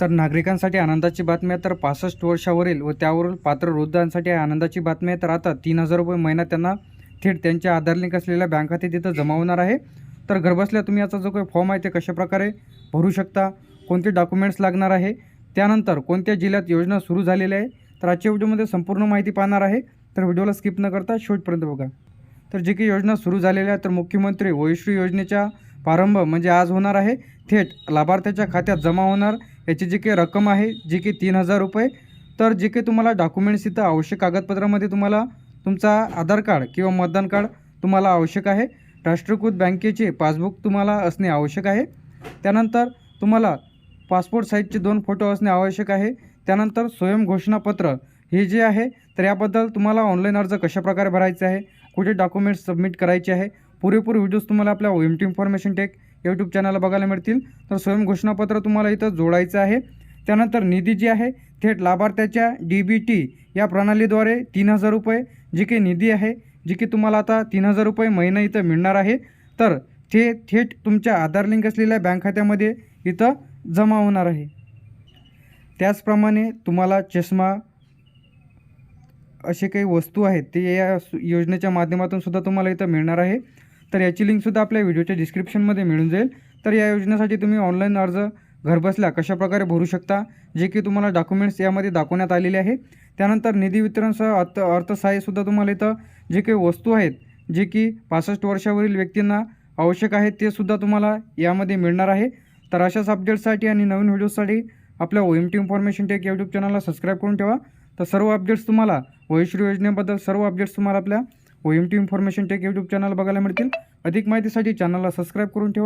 तर नागरिकांसाठी आनंदाची बातमी आहे. तर पासष्ट वर्षावरील व त्यावरील पात्र वृद्धांसाठी आनंदाची बातमी आहे. तर आता तीन हजार रुपये महिना त्यांना थेट त्यांच्या आधार लिंक असलेल्या बँक खाते तिथं जमा होणार आहे. तर घरबसल्या तुम्ही याचा जो काही फॉर्म आहे ते कशाप्रकारे भरू शकता? कोणते डॉक्युमेंट्स लागणार आहे? त्यानंतर कोणत्या जिल्ह्यात योजना सुरू झालेली आहे? तर आजच्या व्हिडिओमध्ये संपूर्ण माहिती पाहणार आहे. तर व्हिडिओला स्किप न करता शेवटपर्यंत बघा. तर जे काही योजना सुरू झालेल्या आहे तर मुख्यमंत्री वयश्री योजनेच्या प्रारंभ म्हणजे आज होणार आहे. थेट लाभार्थ्याच्या खात्यात जमा होणार. याची जी काही रक्कम आहे जी की तीन हजार रुपये तर जे काही तुम्हाला डॉक्युमेंट्स इथं आवश्यक कागदपत्रामध्ये तुम्हाला तुमचा आधार कार्ड किंवा मतदान कार्ड तुम्हाला आवश्यक आहे. राष्ट्रीयकृत बँकेचे पासबुक तुम्हाला असणे आवश्यक आहे. त्यानंतर तुम्हाला पासपोर्ट साईजचे दोन फोटो असणे आवश्यक आहे. त्यानंतर स्वयंघोषणापत्र हे जे आहे तर याबद्दल तुम्हाला ऑनलाईन अर्ज कशाप्रकारे भरायचे आहे? कुठे डॉक्युमेंट्स सबमिट करायचे आहे? पुरेपूर व्हिडिओज तुम्हाला आपल्या O M T information tech YouTube चॅनलला बघायला मिळतील. तर स्वयं घोषणापत्र तुम्हाला इथं जोडायचं आहे. त्यानंतर निधी जी आहे थेट लाभार्थ्याच्या डी बी टी या प्रणालीद्वारे तीन हजार रुपये जी काही निधी आहे जी की तुम्हाला आता तीन हजार रुपये महिना इथं मिळणार आहे. तर ते थेट तुमच्या आधार लिंक असलेल्या बँक खात्यामध्ये इथं जमा होणार आहे. त्याचप्रमाणे तुम्हाला चष्मा असे काही वस्तू आहेत ते या योजनेच्या माध्यमातून सुद्धा तुम्हाला इथं मिळणार आहे. तर याची लिंकसुद्धा आपल्या व्हिडिओच्या डिस्क्रिप्शनमध्ये मिळून जाईल. तर या योजनेसाठी तुम्ही ऑनलाईन अर्ज घरबसल्या कशाप्रकारे भरू शकता जे की तुम्हाला डॉक्युमेंट्स यामध्ये दाखवण्यात आलेले आहे त्यानंतर निधी वितरणसह अर्थ अर्थसहाय्यसुद्धा तुम्हाला इथं जे काही वस्तू आहेत जे की पासष्ट वर्षावरील व्यक्तींना आवश्यक आहेत ते सुद्धा तुम्हाला यामध्ये मिळणार आहे. तर अशाच अपडेट्ससाठी आणि नवीन व्हिडिओसाठी आपल्या O M T information tech YouTube चॅनलला सबस्क्राईब करून ठेवा. तर सर्व अपडेट्स तुम्हाला वयश्री योजनेबद्दल सर्व अपडेट्स तुम्हाला आपल्या O M T information tech YouTube channel बघायला मिळतील. अधिक माहितीसाठी चॅनलला सबस्क्राईब करून ठेवा.